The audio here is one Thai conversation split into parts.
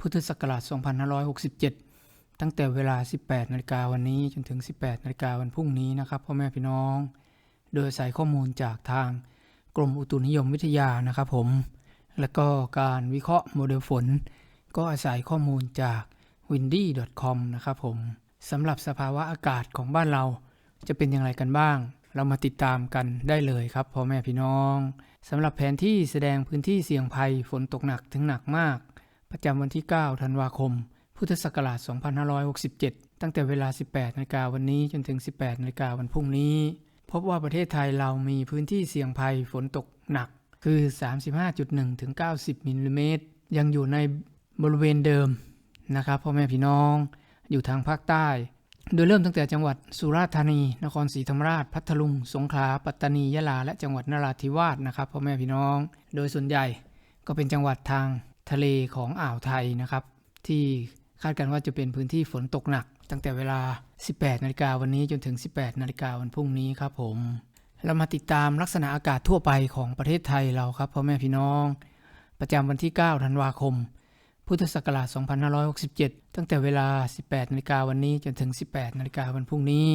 พุทธศักราช 2567 ตั้งแต่เวลา 18 นาฬิกาวันนี้จนถึง 18 นาฬิกาวันพรุ่งนี้นะครับพ่อแม่พี่น้อง โดยอาศัยข้อมูลจากทางกรมอุตุนิยมวิทยานะครับผม และก็การวิเคราะห์โมเดลฝน ก็อาศัยข้อมูลจาก windy.com นะครับผมสำหรับสภาวะอากาศของบ้านเราจะเป็นอย่างไรกันบ้าง เรามาติดตามกันได้เลยครับพ่อแม่พี่น้องสำหรับแผนที่แสดงพื้นที่เสี่ยงภัยฝนตกหนักถึงหนักมาก ประจำวันที่ 9 ธันวาคม พุทธศักราช 2567 ตั้งแต่เวลา 18นาฬิกาวันนี้จนถึง 18นาฬิกาวันพรุ่งนี้ พบว่าประเทศไทยเรามีพื้นที่เสี่ยงภัยฝนตกหนัก คือ 35.1 ถึง 90 มิลลิเมตร ยังอยู่ในบริเวณเดิมนะครับพ่อแม่พี่น้องอยู่ทางภาคใต้ โดยเริ่มตั้งแต่จังหวัดสุราษฎร์ธานี นครศรีธรรมราช พัทลุง สงขลา ปัตตานี ยะลา และจังหวัดนราธิวาสนะครับพ่อแม่พี่น้อง โดยส่วนใหญ่ก็เป็นจังหวัดทาง ทะเลของอ่าวไทยนะครับ ที่คาดกันว่าจะเป็นพื้นที่ฝนตกหนัก ตั้งแต่เวลา 18 นาฬิกาวันนี้จนถึง 18 นาฬิกาวันพรุ่งนี้ครับผม เรามาติดตามลักษณะอากาศทั่วไปของประเทศไทยเราครับพ่อแม่พี่น้อง ประจำวันที่ 9 ธันวาคม พุทธศักราช 2567 ตั้งแต่เวลา 18 นาฬิกาวันนี้จนถึง 18 นาฬิกาวันพรุ่งนี้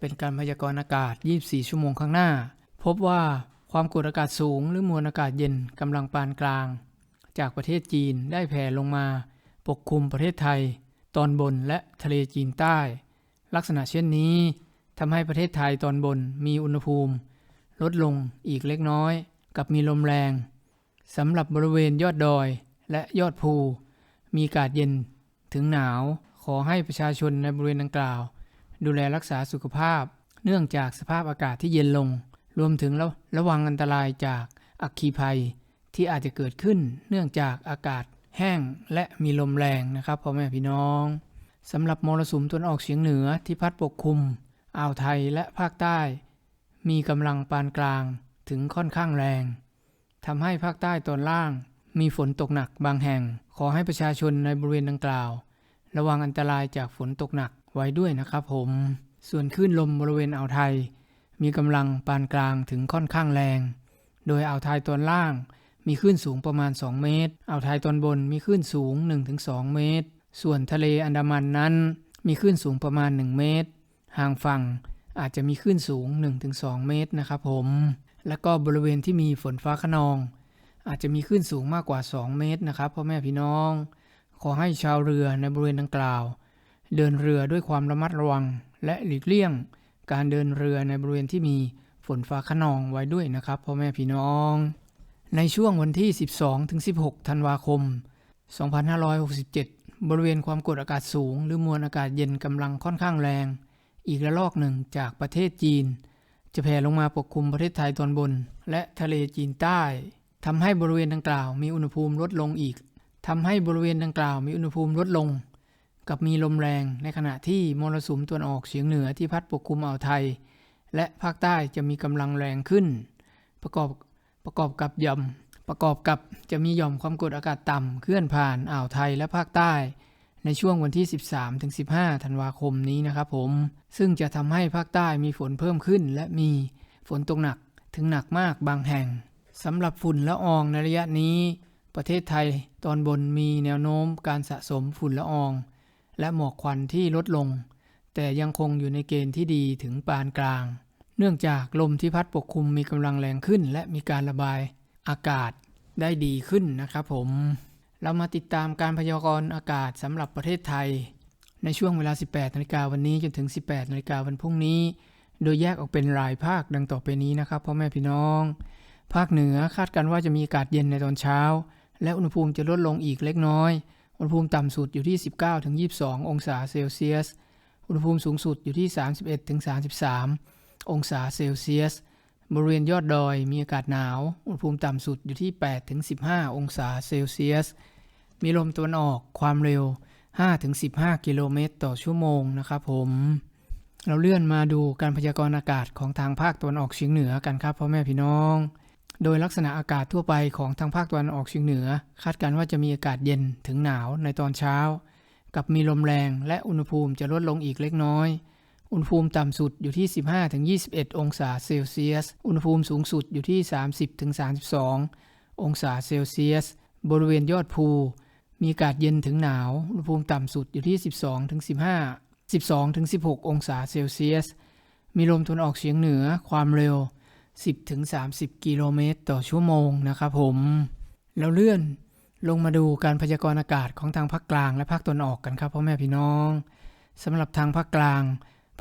เป็นการพยากรณ์อากาศ 24 ชั่วโมงข้างหน้า พบว่าความกดอากาศสูง หรือมวลอากาศเย็นกำลังปานกลาง จากประเทศจีนได้แผ่ลงมา ปกคลุมประเทศไทย ตอนบนและทะเลจีนใต้ ลักษณะเช่นนี้ทำให้ประเทศไทยตอนบนมีอุณหภูมิ ลดลงอีกเล็กน้อย กับมีลมแรงสำหรับบริเวณยอดดอยและยอดภู มีอากาศเย็นถึงหนาวขอให้ประชาชนในบริเวณดังกล่าว ดูแลรักษาสุขภาพ เนื่องจากสภาพอากาศที่เย็นลง รวมถึงระระวังอันตรายจากอัคคีภัย ที่อาจจะเกิดขึ้นเนื่องจากอากาศแห้งและมีลมแรงนะครับพ่อแม่พี่น้องสำหรับมรสุมตวนออกเฉียงเหนือที่พัดปกคลุมอ่าวไทยและภาคใต้ มีกำลังปานกลางถึงค่อนข้างแรงทำให้ภาคใต้ตอนล่าง มีฝนตกหนักบางแห่ง ขอให้ประชาชนในบริเวณดังกล่าว ระวังอันตรายจากฝนตกหนักไว้ด้วยนะครับผม ส่วนคลื่นลมบริเวณอ่าวไทย มีกำลังปานกลางถึงค่อนข้างแรง โดยอ่าวไทยตอนล่าง มีคลื่นสูงประมาณ 2 เมตร อ่าวไทยตอนบนมีคลื่นสูง 1-2 เมตร ส่วนทะเลอันดามันนั้น มีคลื่นสูงประมาณ 1 เมตร ห่างฝั่งอาจจะมีคลื่นสูง 1-2 เมตรนะครับผม แล้วก็บริเวณที่มีฝนฟ้าขนอง อาจจะมีคลื่นสูงมากกว่า 2 เมตรนะครับพ่อแม่พี่น้อง ขอให้ชาวเรือในบริเวณดังกล่าว เดินเรือด้วยความระมัดระวัง และหลีกเลี่ยง การเดินเรือในบริเวณที่มีฝนฟ้าขนองไว้ด้วยนะครับพ่อแม่พี่น้อง ในช่วงวันที่ 12-16 ธันวาคม 2567 บริเวณความกดอากาศสูง หรือมวลอากาศเย็นกำลังค่อนข้างแรง อีกระลอกหนึ่งจากประเทศจีน จะแผ่ลงมาปกคลุมประเทศไทยตอนบน และทะเลจีนใต้ทำให้บริเวณดังกล่าวมีอุณหภูมิลดลงอีกทำให้บริเวณดังกล่าวมีอุณหภูมิลดลง กับมีลมแรงในขณะที่มรสุมตะวันออกเฉียงเหนือที่พัดปกคลุมอ่าวไทย และภาคใต้จะมีกำลังแรงขึ้น ประกอบ ประกอบกับย่อมประกอบกับจะมีหย่อมความกดอากาศต่ำเคลื่อนผ่านอ่าวไทยและภาคใต้ ในช่วงวันที่ 13-15 ธันวาคมนี้นะครับผม ซึ่งจะทำให้ภาคใต้มีฝนเพิ่มขึ้น และมีฝนตกหนักถึงหนักมากบางแห่งสำหรับฝุ่นละอองในระยะนี้ ประเทศไทยตอนบนมีแนวโน้มการสะสมฝุ่นละออง และหมอกควันที่ลดลง แต่ยังคงอยู่ในเกณฑ์ที่ดีถึงปานกลาง เนื่องจากลมที่พัดปกคลุมมีกำลังแรงขึ้น และมีการระบายอากาศได้ดีขึ้นนะครับผม เรามาติดตามการพยากรณ์อากาศสำหรับประเทศไทย ในช่วงเวลา 18นาฬิกาวันนี้จนถึง 18นาฬิกาวันพรุ่งนี้ โดยแยกออกเป็นรายภาคดังต่อไปนี้นะครับพ่อแม่พี่น้อง ภาคเหนือคาดการณ์ว่าจะมีอากาศเย็นในตอนเช้า และอุณหภูมิจะลดลงอีกเล็กน้อย อุณหภูมิต่ำสุดอยู่ที่ 19-22 องศาเซลเซียส อุณหภูมิสูงสุดอยู่ที่ 31-33 องศาเซลเซียส บริเวณยอดดอยมีอากาศหนาว อุณหภูมิต่ำสุดอยู่ที่ 8-15 องศาเซลเซียส มีลมตะวันออกความเร็ว 5-15 กิโลเมตรต่อชั่วโมงนะครับผม เราเลื่อนมาดูการพยากรณ์อากาศของทางภาคตะวันออกเฉียงเหนือกันครับพ่อแม่พี่น้อง โดยลักษณะอากาศทั่วไปของทางภาคตะวันออกเฉียงเหนือ คาดการณ์ว่าจะมีอากาศเย็นถึงหนาวในตอนเช้า กับมีลมแรงและอุณหภูมิจะลดลงอีกเล็กน้อย อุณหภูมิต่ำสุดอยู่ที่ 15-21 องศาเซลเซียส อุณหภูมิสูงสุดอยู่ที่ 30-32 องศาเซลเซียส บริเวณยอดภู มีอากาศเย็นถึงหนาว อุณหภูมิต่ำสุดอยู่ที่ 12-15 12-16 องศาเซลเซียส มีลมตะวันออกเฉียงเหนือความเร็ว 10-30 กิโลเมตรต่อชั่วโมงนะครับผม แล้วเลื่อนลงมาดูการพยากรณ์อากาศของทางภาคกลางและภาคตะวันออกกันครับพ่อแม่พี่น้องสำหรับทางภาคกลาง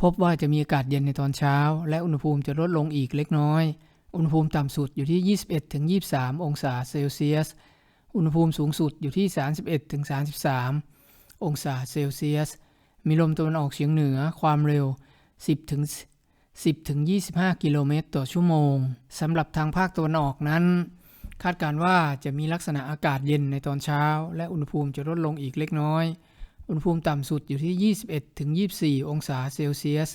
พบว่าจะมีอากาศเย็นในตอนเช้า และอุณหภูมิจะลดลงอีกเล็กน้อย อุณหภูมิต่ำสุดอยู่ที่ 21-23 องศาเซลเซียส อุณหภูมิสูงสุดอยู่ที่ 31-33 องศาเซลเซียส มีลมตะวันออกเฉียงเหนือความเร็ว 10-10-25 กิโลเมตรต่อชั่วโมง สำหรับทางภาคตะวันออกนั้น คาดการณ์ว่าจะมีลักษณะอากาศเย็นในตอนเช้า และอุณหภูมิจะลดลงอีกเล็กน้อย อุณหภูมิต่ำสุดอยู่ที่ 21ถึง24 องศาเซลเซียส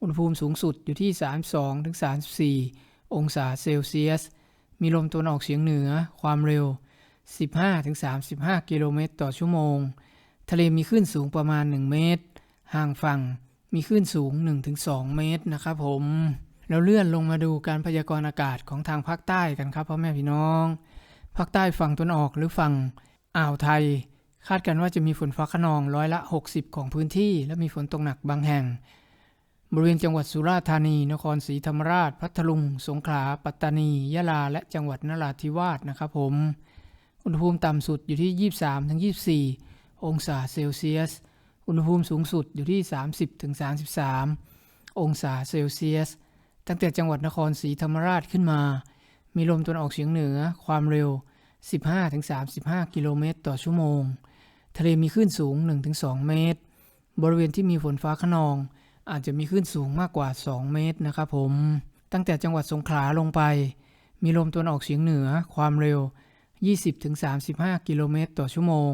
อุณหภูมิสูงสุดอยู่ที่ 32ถึง34 องศาเซลเซียส มีลมตะวันออกเฉียงเหนือ ความเร็ว 15ถึง35 กิโลเมตรต่อชั่วโมง ทะเลมีคลื่นสูงประมาณ 1 เมตร ห่างฝั่งมีคลื่นสูง 1-2 เมตรนะครับผม แล้วเลื่อนลงมาดูการพยากรณ์อากาศของทางภาคใต้กันครับพ่อแม่พี่น้อง ภาคใต้ฝั่งตะวันออกหรือฝั่งอ่าวไทย คาดกันว่าจะมีฝนฟ้าขนองร้อยละ 60 ของพื้นที่ และมีฝนตกหนักบางแห่ง บริเวณจังหวัดสุราษฎร์ธานี นครศรีธรรมราช พัทลุง สงขลา ปัตตานี ยะลา และจังหวัดนราธิวาสนะครับผม อุณหภูมิต่ำสุดอยู่ที่ 23-24 องศาเซลเซียส อุณหภูมิสูงสุดอยู่ที่ 30-33 องศาเซลเซียส ตั้งแต่จังหวัดนครศรีธรรมราชขึ้นมา มีลมตะวันออกเฉียงเหนือ ความเร็ว 15-35 กิโลเมตรต่อชั่วโมง ทะเลมีคลื่นสูง 1-2 เมตร บริเวณที่มีฝนฟ้าขนอง อาจจะมีคลื่นสูงมากกว่า 2 เมตรนะครับผม ตั้งแต่จังหวัดสงขลาลงไป มีลมตะวันออกเฉียงเหนือความเร็ว 20-35 กิโลเมตรต่อชั่วโมง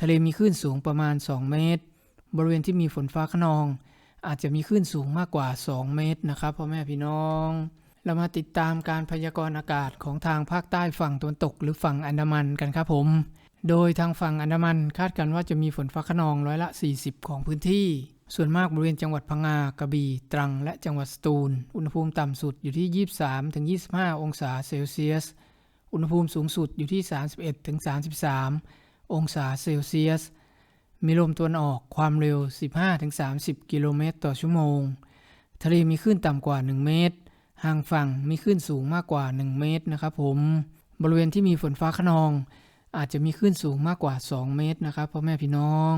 ทะเลมีคลื่นสูงประมาณ 2 เมตร บริเวณที่มีฝนฟ้าขนอง อาจจะมีคลื่นสูงมากกว่า 2 เมตรนะครับพ่อแม่พี่น้อง เรามาติดตามการพยากรณ์อากาศของทางภาคใต้ฝั่งตะวันตกหรือฝั่งอันดามันกันครับผม โดยทางฝั่งอันดามันคาดกันว่าจะมีฝนฟ้าขนองร้อยละ 40 ของพื้นที่ ส่วนมากบริเวณจังหวัดพังงากระบี่ตรัง และจังหวัดสตูล อุณหภูมิต่ำสุดอยู่ที่ 23-25 องศาเซลเซียส อุณหภูมิสูงสุดอยู่ที่ 31-33 องศาเซลเซียส มีลมตะวันออกความเร็ว 15-30 กิโลเมตรต่อชั่วโมง ทะเลมีคลื่นต่ำกว่า 1 เมตร ห่างฝั่งมีคลื่นสูงมากกว่า 1 เมตรนะครับผม บริเวณที่มีฝนฟ้าขนอง อาจจะมีคลื่นสูงมากกว่า 2 เมตรนะครับพ่อแม่พี่น้อง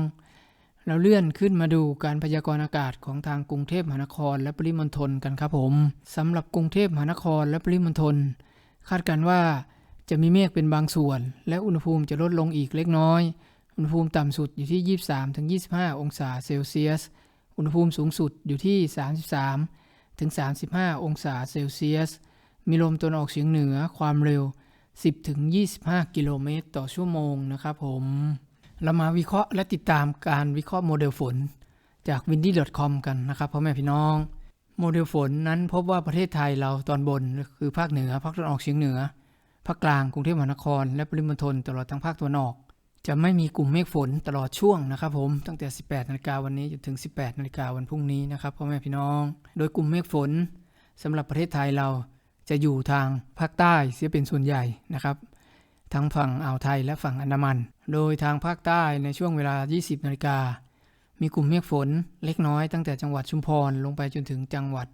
เราเลื่อนขึ้นมาดูการพยากรณ์อากาศของทางกรุงเทพมหานครและปริมณฑลกันครับผมสำหรับกรุงเทพมหานครและปริมณฑลคาดการณ์ว่าจะมีเมฆเป็นบางส่วน และอุณหภูมิจะลดลงอีกเล็กน้อย อุณหภูมิต่ำสุดอยู่ที่ 23-25 องศาเซลเซียส อุณหภูมิสูงสุดอยู่ที่ 33-35 องศาเซลเซียส มีลมตะวันออกเฉียงเหนือความเร็ว 10-25 กิโลเมตรต่อชั่วโมงนะครับผม เรามาวิเคราะห์และติดตามการวิเคราะห์โมเดลฝนจาก windy.com กันนะครับพ่อแม่พี่น้อง โมเดลฝนนั้นพบว่าประเทศไทยเราตอนบนคือภาคเหนือภาคตะวันออกเฉียงเหนือภาคกลางกรุงเทพมหานคร และปริมณฑลตลอดทั้งภาคตะวันออก จะไม่มีกลุ่มเมฆฝนตลอดช่วงนะครับผมตั้งแต่ 18นาฬิกาวันนี้จนถึง 18นาฬิกาวันพรุ่งนี้นะครับพ่อแม่พี่น้อง โดยกลุ่มเมฆฝนสำหรับประเทศไทยเรา จะอยู่ทางภาคใต้เสียเป็นส่วนใหญ่นะครับ ทั้งฝั่งอ่าวไทยและฝั่งอันดามัน โดยทางภาคใต้ในช่วงเวลา 20นาฬิกามีกลุ่มเมฆฝนเล็กน้อยตั้งแต่จังหวัดชุมพรลงไปจนถึงจังหวัด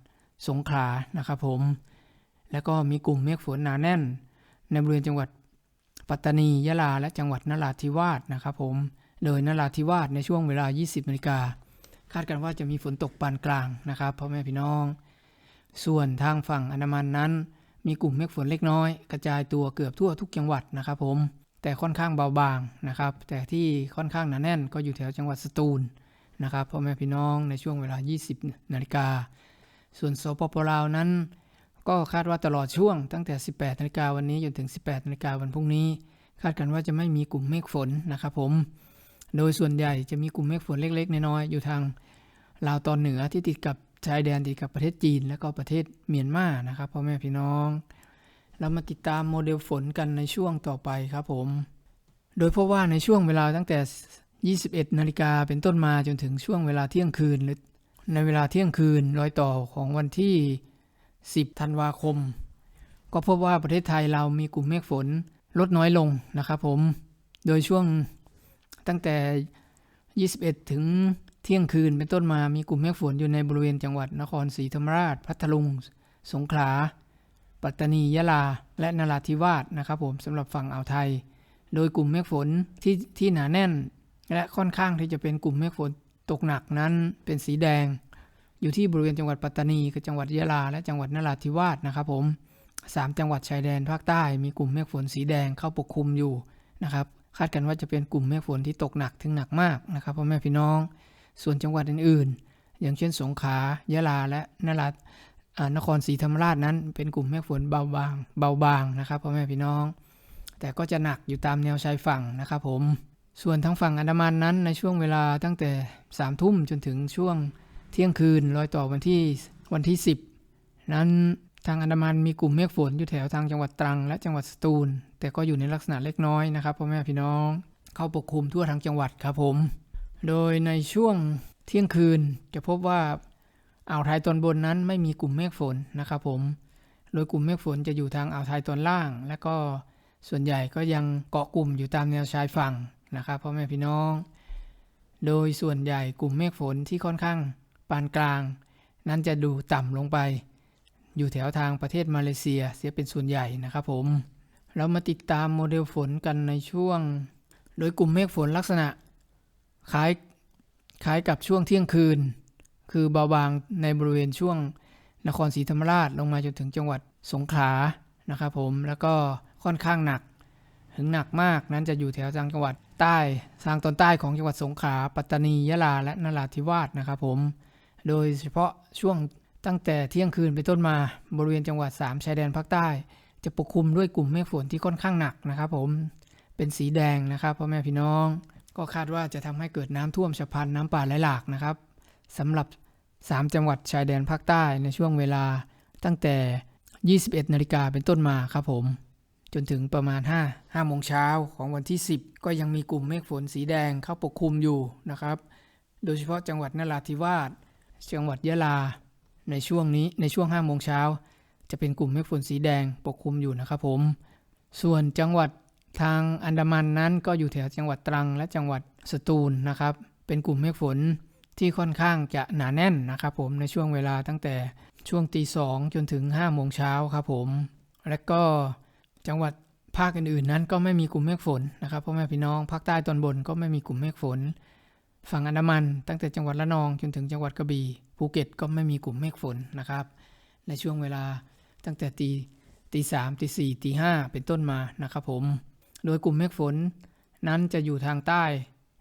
สงขลานะครับผม แล้วก็มีกลุ่มเมฆฝนหนาแน่น ในบริเวณจังหวัดปัตตานียะลา และจังหวัดนราธิวาสนะครับผม โดยนราธิวาสในช่วงเวลา 20นาฬิกาคาดกันว่าจะมีฝนตกปานกลางนะครับพ่อแม่พี่น้อง ส่วนทางฝั่งอันดามันนั้น มีกลุ่มเมฆฝนเล็กน้อย กระจายตัวเกือบทั่วทุกจังหวัดนะครับผม แต่ค่อนข้างเบาบางนะครับ แต่ที่ค่อนข้างหนาแน่นก็อยู่แถวจังหวัดสตูลนะครับพ่อแม่พี่น้องในช่วงเวลา 20 นาฬิกา ส่วนสปปลาวนั้น ก็คาดว่าตลอดช่วงตั้งแต่ 18 นาฬิกาวันนี้จนถึง 18 นาฬิกาวันพรุ่งนี้ คาดกันว่าจะไม่มีกลุ่มเมฆฝนนะครับผม โดยส่วนใหญ่จะมีกลุ่มเมฆฝนเล็กๆ น้อยๆอยู่ทางลาวตอนเหนือที่ติดกับ ชายแดนติดกับประเทศจีนและก็ประเทศเมียนมานะครับพ่อแม่พี่น้อง เรามาติดตามโมเดลฝนกันในช่วงต่อไปครับผม โดยพราะว่าในช่วงเวลาตั้งแต่ 21 นาฬิกาเป็นต้นมาจนถึงช่วงเวลาเที่ยงคืนหรือในเวลาเที่ยงคืนรอยต่อของวันที่ 10 ธันวาคม ก็พบว่าประเทศไทยเรามีกลุ่มเมฆฝนลดน้อยลงนะครับผม โดยช่วงตั้งแต่ 21 ถึง เที่ยงคืนเป็นต้นมามีกลุ่มเมฆฝนอยู่ในบริเวณจังหวัดนครศรีธรรมราช พัทลุง สงขลา ปัตตานี ยะลา และนราธิวาสนะครับผมสำหรับฝั่งอ่าวไทย โดยกลุ่มเมฆฝนที่ที่หนาแน่น และค่อนข้างที่จะเป็นกลุ่มเมฆฝนตกหนักนั้นเป็นสีแดง อยู่ที่บริเวณจังหวัดปัตตานีคือจังหวัดยะลา และจังหวัดนราธิวาสนะครับผมสามจังหวัดชายแดนภาคใต้มีกลุ่มเมฆฝนสีแดงเข้าปกคลุมอยู่นะครับคาดกันว่าจะเป็นกลุ่มเมฆฝนที่ตกหนักถึงหนักมากนะครับพ่อแม่พี่น้อง ส่วนจังหวัดอื่นๆ อย่างเช่นสงขลายะลาและนราอ่านครศรีธรรมราชนั้น เป็นกลุ่มเมฆฝนเบาบางเบาบางนะครับพ่อแม่พี่น้อง แต่ก็จะหนักอยู่ตามแนวชายฝั่งนะครับผมส่วนทางฝั่งอันดามันนั้นในช่วงเวลาตั้งแต่3ามทุ่มจนถึงช่วงเที่ยงคืนรอยต่อวันที่วันที่ 10 นั้นทางอันดามันมีกลุ่มเมฆฝนอยู่แถวทางจังหวัดตรัง และจังหวัดสตูล แต่ก็อยู่ในลักษณะเล็กน้อยนะครับพ่อแม่พี่น้อง เข้าปกคลุมทั่วทั้งจังหวัดครับผม โดยในช่วงเที่ยงคืนจะพบว่าอ่าวไทยตอนบนนั้นไม่มีกลุ่มเมฆฝนนะครับผม โดยกลุ่มเมฆฝนจะอยู่ทางอ่าวไทยตอนล่าง และก็ส่วนใหญ่ก็ยังเกาะกลุ่มอยู่ตามแนวชายฝั่งนะครับพ่อแม่พี่น้อง โดยส่วนใหญ่กลุ่มเมฆฝนที่ค่อนข้างปานกลาง นั้นจะดูต่ำลงไป อยู่แถวทางประเทศมาเลเซียเสียเป็นส่วนใหญ่นะครับผม เรามาติดตามโมเดลฝนกันในช่วง โดยกลุ่มเมฆฝนลักษณะ คล้ายคล้ายกับช่วงเที่ยงคืน คือเบาบางในบริเวณช่วงนครศรีธรรมราชลงมาจนถึงจังหวัดสงขลานะครับผมแล้วก็ค่อนข้างหนัก ถึงหนักมากนั้นจะอยู่แถวทางจังหวัดใต้ทางตอนใต้ของจังหวัดสงขลาปัตตานียะลาและนราธิวาสนะครับผม โดยเฉพาะช่วงตั้งแต่เที่ยงคืนเป็นต้นมาบริเวณจังหวัด 3 ชายแดนภาคใต้ จะปกคลุมด้วยกลุ่มเมฆฝนที่ค่อนข้างหนักนะครับผมเป็นสีแดงนะครับพ่อแม่พี่น้อง ก็คาดว่าจะทำให้เกิดน้ำท่วมฉับพลันน้ำป่าไหลหลากนะครับสำหรับ 3 จังหวัดชายแดนภาคใต้ในช่วงเวลาตั้งแต่ 21 นาฬิกาเป็นต้นมาครับผม จนถึงประมาณ 5 5โมงเช้าของวันที่ 10 ก็ยังมีกลุ่มเมฆฝนสีแดงเข้าปกคลุมอยู่นะครับ โดยเฉพาะจังหวัดนราธิวาสจังหวัดยะลา ในช่วงนี้ในช่วง5โมงเช้าจะเป็นกลุ่มเมฆฝนสีแดงปกคลุมอยู่นะครับผม ส่วนจังหวัด ทางอันดามันนั้นก็อยู่แถวจังหวัดตรังและจังหวัดสตูลนะครับ เป็นกลุ่มเมฆฝนที่ค่อนข้างจะหนาแน่นนะครับผมในช่วงเวลาตั้งแต่ช่วงตีสองจนถึง5โมงเช้าครับผม และก็จังหวัดภาคอื่นๆ นั้นก็ไม่มีกลุ่มเมฆฝนนะครับพ่อแม่พี่น้องภาคใต้ตอนบนก็ไม่มีกลุ่มเมฆฝน ฝั่งอันดามันตั้งแต่จังหวัดละนองจนถึงจังหวัดกระบี่ภูเก็ตก็ไม่มีกลุ่มเมฆฝนนะครับ ในช่วงเวลาตั้งแต่ตีตีสามตีสี่ตีห้าเป็นต้นมานะครับผม โดยกลุ่มเมฆฝน นั้นจะอยู่ทางใต้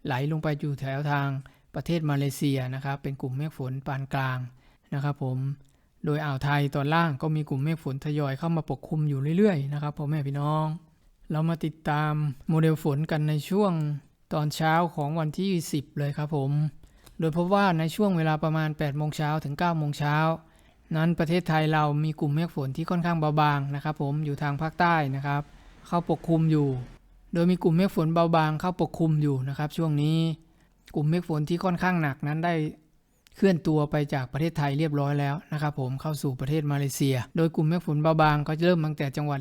ไหลลงไปอยู่แถวทางประเทศมาเลเซียนะครับ เป็นกลุ่มเมฆฝนปานกลางนะครับผม โดยอ่าวไทยตอนล่างก็มีกลุ่มเมฆฝนทยอยเข้ามาปกคลุมอยู่เรื่อยๆนะครับพ่อแม่พี่น้อง เรามาติดตามโมเดลฝนกันในช่วงตอนเช้าของวันที่ 10 เลยครับผม โดยพบว่าในช่วงเวลาประมาณ 8 โมงเช้าถึง 9 โมงเช้า นั้นประเทศไทยเรามีกลุ่มเมฆฝนที่ค่อนข้างเบาบางนะครับผม อยู่ทางภาคใต้นะครับ เข้าปกคลุมอยู่ โดยมีกลุ่มเมฆฝนเบาบางเข้าปกคลุมอยู่นะครับ ช่วงนี้กลุ่มเมฆฝนที่ค่อนข้างหนักนั้นได้เคลื่อนตัวไปจากประเทศไทยเรียบร้อยแล้วนะครับผมเข้าสู่ประเทศมาเลเซีย โดยกลุ่มเมฆฝนเบาบางก็จะเริ่มตั้งแต่จังหวัด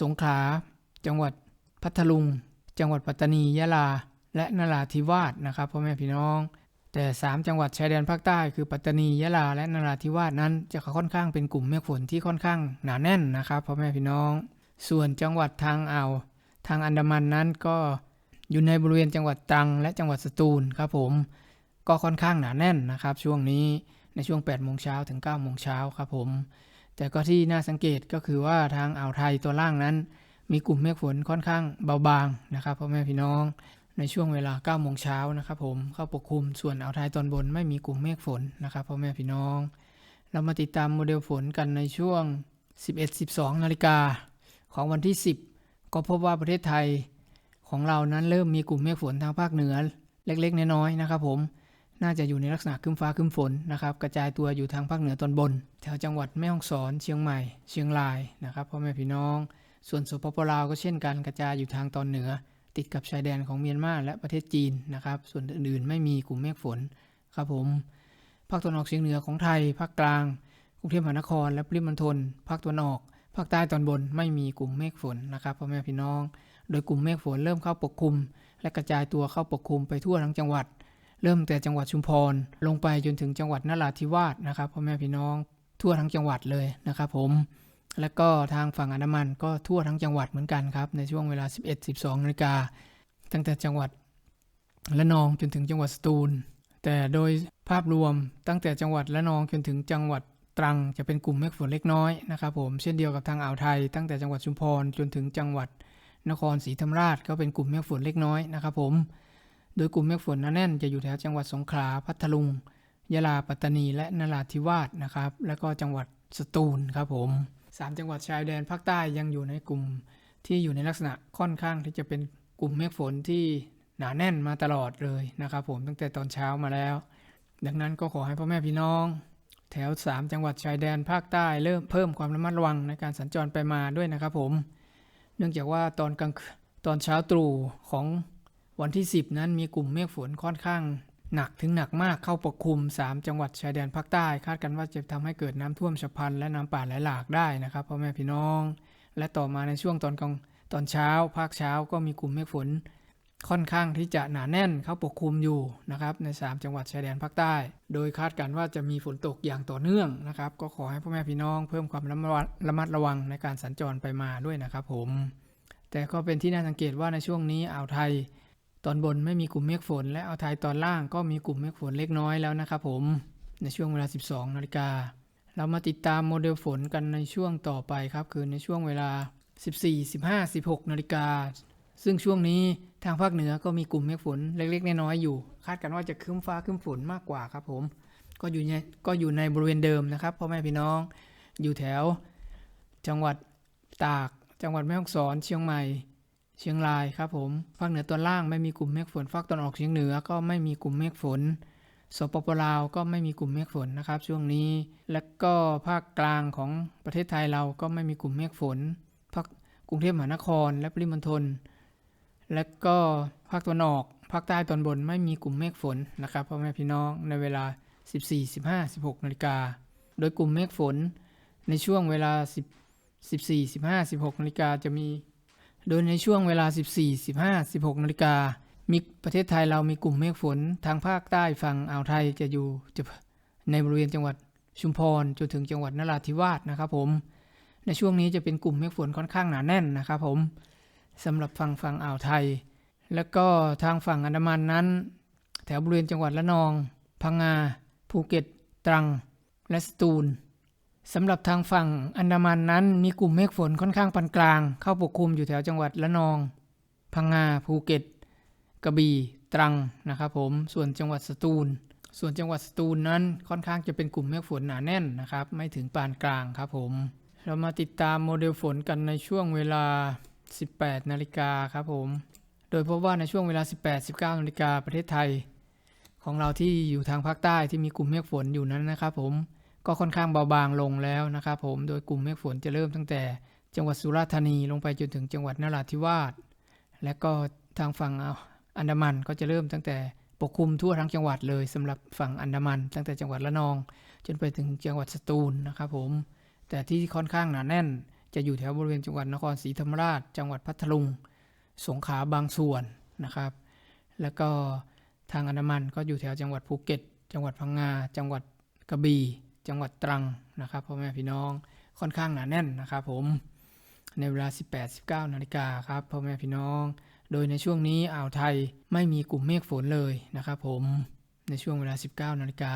สงขลา จังหวัดพัทลุง จังหวัดปัตตานียะลา และนราธิวาสนะครับพ่อแม่พี่น้อง แต่ 3 จังหวัดชายแดนภาคใต้คือปัตตานียะลา และนราธิวาสนั้นจะค่อนข้างเป็นกลุ่มเมฆฝนที่ค่อนข้างหนาแน่นนะครับพ่อแม่พี่น้อง ส่วนจังหวัดทางอ่าวทางอันดามันนั้นก็อยู่ในบริเวณจังหวัดตรัง และจังหวัดสตูลครับผม ก็ค่อนข้างหนาแน่นนะครับ ช่วงนี้ในช่วง8โมงเช้าถึง9โมงเช้าครับผม แต่ก็ที่น่าสังเกตก็คือว่าทางอ่าวไทยตัวล่างนั้น มีกลุ่มเมฆฝนค่อนข้างเบาบางนะครับพ่อแม่พี่น้องในช่วงเวลา9โมงเช้านะครับผมเข้าปกคลุมส่วนอ่าวไทยตอนบนไม่มีกลุ่มเมฆฝนนะครับพ่อแม่พี่น้อง เรามาติดตามโมเดลฝนกันในช่วง 11-12นาฬิกา ของวันที่ 10 ก็พบว่าประเทศไทยของเรานั้นเริ่มมีกลุ่มเมฆฝนทางภาคเหนือ เล็กๆ น้อยๆนะครับผมน่าจะอยู่ในลักษณะคึ้มฟ้าคึ้มฝนนะครับกระจายตัวอยู่ทางภาคเหนือตอนบน แถวจังหวัดแม่ฮ่องสอน เชียงใหม่ เชียงรายนะครับพ่อแม่พี่น้อง ส่วนสปปลาวก็เช่นกันกระจายอยู่ทางตอนเหนือ ติดกับชายแดนของเมียนมาและประเทศจีนนะครับส่วนอื่นๆไม่มีกลุ่มเมฆฝนครับผมภาคตะวันออกเฉียงเหนือของไทยภาคกลางกรุงเทพมหานครและปริมณฑลภาคตะวันออก ภาคใต้ตอนบนไม่มีกลุ่มเมฆฝนนะครับพ่อแม่พี่น้อง โดยกลุ่มเมฆฝนเริ่มเข้าปกคลุม และกระจายตัวเข้าปกคลุมไปทั่วทั้งจังหวัด เริ่มแต่จังหวัดชุมพร ลงไปจนถึงจังหวัดนราธิวาสนะครับพ่อแม่พี่น้องทั่วทั้งจังหวัดเลยนะครับผม และก็ทางฝั่งอันดามันก็ทั่วทั้งจังหวัดเหมือนกันครับในช่วงเวลา 11-12นาฬิกาตั้งแต่จังหวัดละนองจนถึงจังหวัดสตูล แต่โดยภาพรวมตั้งแต่จังหวัดละนองจนถึงจังหวัด ตรังจะเป็นกลุ่มเมฆฝนเล็กน้อยนะครับผมเช่นเดียวกับทางอ่าวไทย ตั้งแต่จังหวัดชุมพรจนถึงจังหวัดนครศรีธรรมราชก็เป็นกลุ่มเมฆฝนเล็กน้อยนะครับผมโดยกลุ่มเมฆฝนหนาแน่นจะอยู่แถวจังหวัดสงขลาพัทลุงยะลาปัตตานีและนราธิวาสนะครับแล้วก็จังหวัดสตูลครับผมสามจังหวัดชายแดนภาคใต้ยังอยู่ในกลุ่มที่อยู่ในลักษณะค่อนข้างที่จะเป็นกลุ่มเมฆฝนที่หนาแน่นมาตลอดเลยนะครับผมตั้งแต่ตอนเช้ามาแล้ว ดังนั้นก็ขอให้พ่อแม่พี่น้อง แถว 3 จังหวัดชายแดนภาคใต้เริ่มเพิ่มความระมัดระวังในการสัญจรไปมาด้วยนะครับผม เนื่องจากว่าตอนกลางตอนเช้าตรู่ของวันที่ 10 นั้นมีกลุ่มเมฆฝนค่อนข้าง หนักถึงหนักมากเข้าปกคลุม 3 จังหวัดชายแดนภาคใต้ คาดกันว่าจะทำให้เกิดน้ำท่วมฉับพลันและน้ำป่าไหลหลากได้นะครับพ่อแม่พี่น้อง และต่อมาในช่วงตอนกลางตอนเช้า ภาคเช้าก็มีกลุ่มเมฆฝน ค่อนข้างที่จะหนาแน่นเข้าปกคลุมอยู่นะครับใน 3 จังหวัดชายแดนภาคใต้ โดยคาดการณ์ว่าจะมีฝนตกอย่างต่อเนื่องนะครับ ก็ขอให้พ่อแม่พี่น้องเพิ่มความระมัดระมัดระวังในการสัญจรไปมาด้วยนะครับผม แต่ก็เป็นที่น่าสังเกตว่าในช่วงนี้อ่าวไทย ตอนบนไม่มีกลุ่มเมฆฝน และอ่าวไทยตอนล่างก็มีกลุ่มเมฆฝนเล็กน้อยแล้วนะครับผมในช่วงเวลา 12นาฬิกาเรามาติดตามโมเดลฝนกันในช่วงต่อไปครับคือในช่วงเวลา 14 15 16นาฬิกาซึ่งช่วงนี้ ทางภาคเหนือก็มีกลุ่มเมฆฝนเล็กๆ น้อยๆอยู่ คาดกันว่าจะครึ้มฟ้าครึ้มฝนมากกว่าครับผม ก็อยู่ในก็อยู่ในบริเวณเดิมนะครับพ่อแม่พี่น้องอยู่แถว จังหวัดตาก จังหวัดแม่ฮ่องสอน เชียงใหม่ เชียงรายครับผมภาคเหนือตอนล่างไม่มีกลุ่มเมฆฝนภาคตอนออกเฉียงเหนือก็ไม่มีกลุ่มเมฆฝนสปปลาวก็ไม่มีกลุ่มเมฆฝนนะครับ ช่วงนี้ และก็ภาคกลางของประเทศไทยเราก็ไม่มีกลุ่มเมฆฝนภาคกรุงเทพมหานครและปริมณฑล และก็ภาคตะวันออกภาคใต้ตอนบนไม่มีกลุ่มเมฆฝนนะครับพ่อแม่พี่น้องในเวลา 14 15 16นาฬิกาโดยกลุ่มเมฆฝนในช่วงเวลา 10 14 15 16นาฬิกาจะมี โดยในช่วงเวลา 14 15 16นาฬิกามีประเทศไทยเรามีกลุ่มเมฆฝนทางภาคใต้ฝั่งอ่าวไทยจะอยู่จะในบริเวณจังหวัดชุมพรจนถึงจังหวัดนราธิวาสนะครับผม ในช่วงนี้จะเป็นกลุ่มเมฆฝนค่อนข้างหนาแน่นนะครับผม สำหรับฝั่งฝั่งอ่าวไทย แล้วก็ทางฝั่งอันดามันนั้น แถวบริเวณจังหวัดละนอง พังงา ภูเก็ต ตรัง และสตูลสำหรับทางฝั่งอันดามันนั้นมีกลุ่มเมฆฝนค่อนข้างปานกลาง เข้าปกคลุมอยู่แถวจังหวัดละนอง พังงา ภูเก็ต กระบี่ ตรังนะครับผม ส่วนจังหวัดสตูล ส่วนจังหวัดสตูลนั้นค่อนข้างจะเป็นกลุ่มเมฆฝนหนาแน่นนะครับ ไม่ถึงปานกลางครับผม เรามาติดตามโมเดลฝนกันในช่วงเวลา 18 นาฬิกาครับผม โดยพบว่าในช่วงเวลา 18-19 นาฬิกาประเทศไทย ของเราที่อยู่ทางภาคใต้ที่มีกลุ่มเมฆฝนอยู่นั้นนะครับผมก็ค่อนข้างเบาบางลงแล้วนะครับผมโดยกลุ่มเมฆฝนจะเริ่มตั้งแต่จังหวัดสุราษฎร์ธานีลงไปจนถึงจังหวัดนราธิวาสและก็ทางฝั่งอันดามันก็จะเริ่มตั้งแต่ปกคลุมทั่วทั้งจังหวัดเลยสำหรับฝั่งอันดามัน ตั้งแต่จังหวัดละนอง จนไปถึงจังหวัดสตูลนะครับผมแต่ที่ค่อนข้างหนาแน่น จะอยู่แถวบริเวณจังหวัดนครศรีธรรมราช จังหวัดพัทลุง สงขลาบางส่วนนะครับ แล้วก็ทางอันดามันก็อยู่แถวจังหวัดภูเก็ต จังหวัดพังงา จังหวัดกระบี่ จังหวัดตรังนะครับพ่อแม่พี่น้องค่อนข้างหนาแน่นนะครับผม ในเวลา 18-19 นาฬิกาครับพ่อแม่พี่น้อง โดยในช่วงนี้อ่าวไทยไม่มีกลุ่มเมฆฝนเลยนะครับผม ในช่วงเวลา 19 นาฬิกา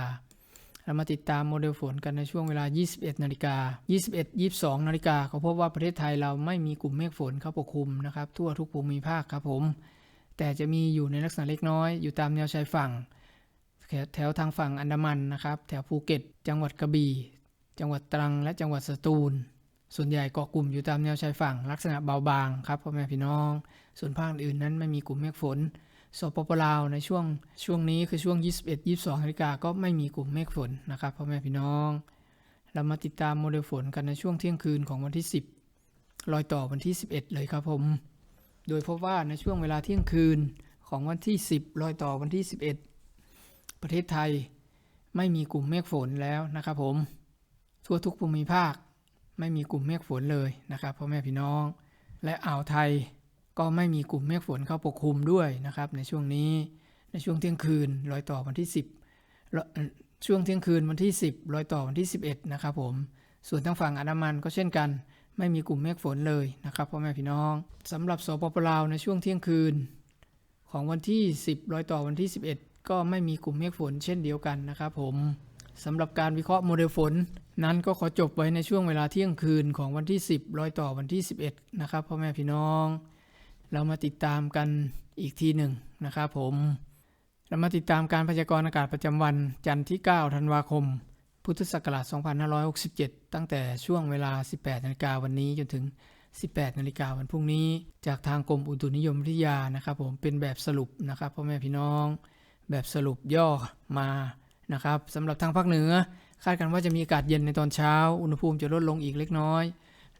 เรามาติดตามโมเดลฝนกันในช่วงเวลา 21 นาฬิกา 21 22 นาฬิกาก็พบว่าประเทศไทยเราไม่มีกลุ่มเมฆฝนเข้าปกคลุมนะครับ ทั่วทุกภูมิภาคครับผม แต่จะมีอยู่ในลักษณะเล็กน้อย อยู่ตามแนวชายฝั่ง แถวแถวทางฝั่งอันดามันนะครับ แถวภูเก็ต จังหวัดกระบี่ จังหวัดตรัง และจังหวัดสตูล ส่วนใหญ่เกาะกลุ่มอยู่ตามแนวชายฝั่ง ลักษณะเบาบางครับพ่อแม่พี่น้อง ส่วนภาคอื่นนั้นไม่มีกลุ่มเมฆฝน สปปลาวในช่วงช่วงนี้คือช่วง 21 22นาฬิกาก็ไม่มีกลุ่มเมฆฝนนะครับพ่อแม่พี่น้อง เรามาติดตามโมเดลฝนกันในช่วงเที่ยงคืนของวันที่ 10 รอยต่อวันที่ 11 เลยครับผม โดยพบว่าในช่วงเวลาเที่ยงคืนของวันที่ 10 รอยต่อวันที่ 11 ประเทศไทยไม่มีกลุ่มเมฆฝนแล้วนะครับผม ทั่วทุกภูมิภาคไม่มีกลุ่มเมฆฝนเลยนะครับพ่อแม่พี่น้อง และอ่าวไทย ก็ไม่มีกลุ่มเมฆฝนเข้าปกคลุมด้วยนะครับ ในช่วงนี้ในช่วงเที่ยงคืนรอยต่อวันที่ 10 ช่วงเที่ยงคืนวันที่ 10รอยต่อวันที่ 11 นะครับผม ส่วนทางฝั่งอันดามันก็เช่นกัน ไม่มีกลุ่มเมฆฝนเลยนะครับพ่อแม่พี่น้องสำหรับสปปลาวในช่วงเที่ยงคืน ของวันที่ 10รอยต่อวันที่ 11 ก็ไม่มีกลุ่มเมฆฝนเช่นเดียวกันนะครับผมสำหรับการวิเคราะห์โมเดลฝน นั้นก็ขอจบไว้ในช่วงเวลาเที่ยงคืนของวันที่ 10รอยต่อวันที่ 11 นะครับพ่อแม่พี่น้อง เรามาติดตามกันอีกทีหนึ่งนะครับผมเรามาติดตามการพยากรณ์อากาศประจำวันจันทร์ที่ 9 ธันวาคม พุทธศักราช 2567 ตั้งแต่ช่วงเวลา 18นาฬิกาวันนี้จนถึง 18นาฬิกาวันพรุ่งนี้ จากทางกรมอุตุนิยมวิทยานะครับผมเป็นแบบสรุปนะครับพ่อแม่พี่น้อง แบบสรุปย่อมานะครับสำหรับทางภาคเหนือ คาดกันว่าจะมีอากาศเย็นในตอนเช้า อุณหภูมิจะลดลงอีกเล็กน้อย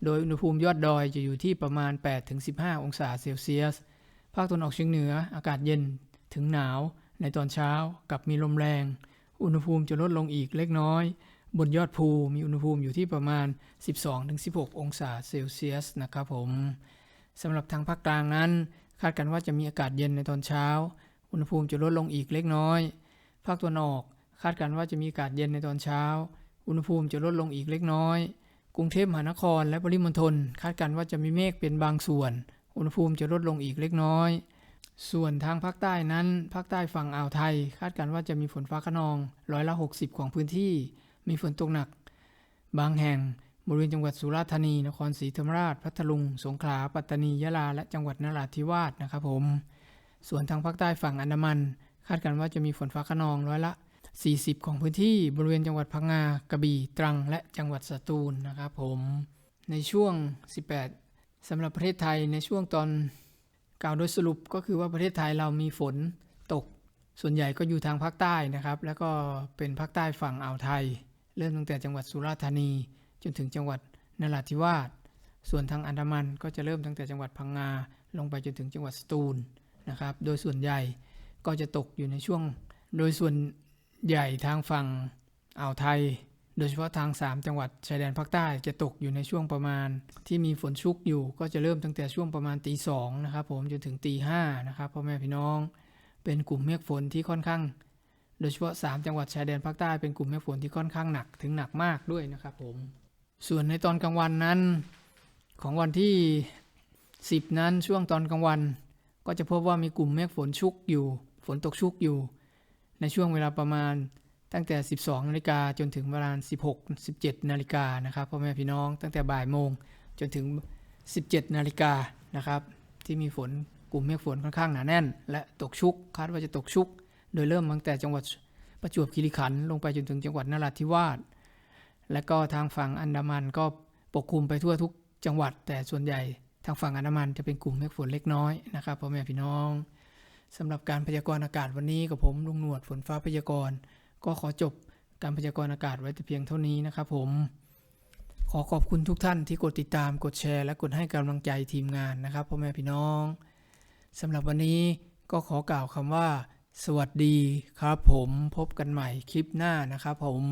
โดยอุณหภูมิยอดดอยจะอยู่ที่ประมาณ 8-15 องศาเซลเซียส ภาคตะวันออกเฉียงเหนืออากาศเย็นถึงหนาวในตอนเช้ากับมีลมแรง อุณหภูมิจะลดลงอีกเล็กน้อย บนยอดภูมีอุณหภูมิอยู่ที่ประมาณ 12-16 องศาเซลเซียสนะครับผมสำหรับทางภาคกลางนั้น คาดกันว่าจะมีอากาศเย็นในตอนเช้า อุณหภูมิจะลดลงอีกเล็กน้อย ภาคตะวันออกคาดกันว่าจะมีอากาศเย็นในตอนเช้า อุณหภูมิจะลดลงอีกเล็กน้อย กรุงเทพมหานครและปริมณฑลคาดกันว่าจะมีเมฆเป็นบางส่วน อุณหภูมิจะลดลงอีกเล็กน้อย ส่วนทางภาคใต้นั้น ภาคใต้ฝั่งอ่าวไทย คาดกันว่าจะมีฝนฟ้าขนองร้อยละ 60 ของพื้นที่ มีฝนตกหนัก บางแห่งบริเวณจังหวัดสุราษฎร์ธานี นครศรีธรรมราช พัทลุง สงขลา ปัตตานี ยะลา และจังหวัดนราธิวาสนะครับผม ส่วนทางภาคใต้ฝั่งอันดามัน คาดกันว่าจะมีฝนฟ้าขนองร้อยละ 40 ของพื้นที่บริเวณจังหวัดพังงากระบี่ตรัง และจังหวัดสตูลนะครับผมในช่วง 18สำหรับประเทศไทยในช่วงตอนกล่าวโดยสรุปก็คือว่าประเทศไทยเรามีฝนตก ส่วนใหญ่ก็อยู่ทางภาคใต้นะครับ แล้วก็เป็นภาคใต้ฝั่งอ่าวไทย เริ่มตั้งแต่จังหวัดสุราษฎร์ธานี จนถึงจังหวัดนราธิวาสส่วนทางอันดามันก็จะเริ่มตั้งแต่จังหวัดพังงาลงไปจนถึงจังหวัดสตูลนะครับ โดยส่วนใหญ่ก็จะตกอยู่ในช่วง โดยส่วน ใหญ่ทางฝั่งอ่าวไทย โดยเฉพาะทาง 3 จังหวัดชายแดนภาคใต้จะตกอยู่ในช่วงประมาณ ที่มีฝนชุกอยู่ก็จะเริ่มตั้งแต่ช่วงประมาณตีสองนะครับผมจนถึงตีห้านะครับพ่อแม่พี่น้องเป็นกลุ่มเมฆฝนที่ค่อนข้าง โดยเฉพาะ 3 จังหวัดชายแดนภาคใต้เป็นกลุ่มเมฆฝนที่ค่อนข้างหนักถึงหนักมากด้วยนะครับผมส่วนในตอนกลางวันนั้นของวันที่ 10 นั้นช่วงตอนกลางวัน ก็จะพบว่ามีกลุ่มเมฆฝนชุกอยู่ ฝนตกชุกอยู่ ในช่วงเวลาประมาณตั้งแต่ 12 นาฬิกาจนถึงประมาณ 16 17 นาฬิกานะครับพ่อแม่พี่น้องตั้งแต่บ่ายโมงจนถึง 17 นาฬิกานะครับ ที่มีฝนกลุ่มเมฆฝนค่อนข้างหนาแน่น และตกชุกคาดว่าจะตกชุก โดยเริ่มตั้งแต่จังหวัดประจวบคีรีขันธ์ลงไปจนถึงจังหวัดนราธิวาสและก็ทางฝั่งอันดามันก็ปกคลุมไปทั่วทุกจังหวัด แต่ส่วนใหญ่ทางฝั่งอันดามันจะเป็นกลุ่มเมฆฝนเล็กน้อยนะครับพ่อแม่พี่น้อง สำหรับการพยากรณ์อากาศวันนี้กับผมลุงหนวดฝนฟ้าพยากรณ์ ก็ขอจบการพยากรณ์อากาศไว้แต่เพียงเท่านี้นะครับผม ขอขอบคุณทุกท่านที่กดติดตามกดแชร์ และกดให้กำลังใจทีมงานนะครับพ่อแม่พี่น้องสำหรับวันนี้ก็ขอกล่าวคำว่า สวัสดีครับผมพบกันใหม่คลิปหน้านะครับผม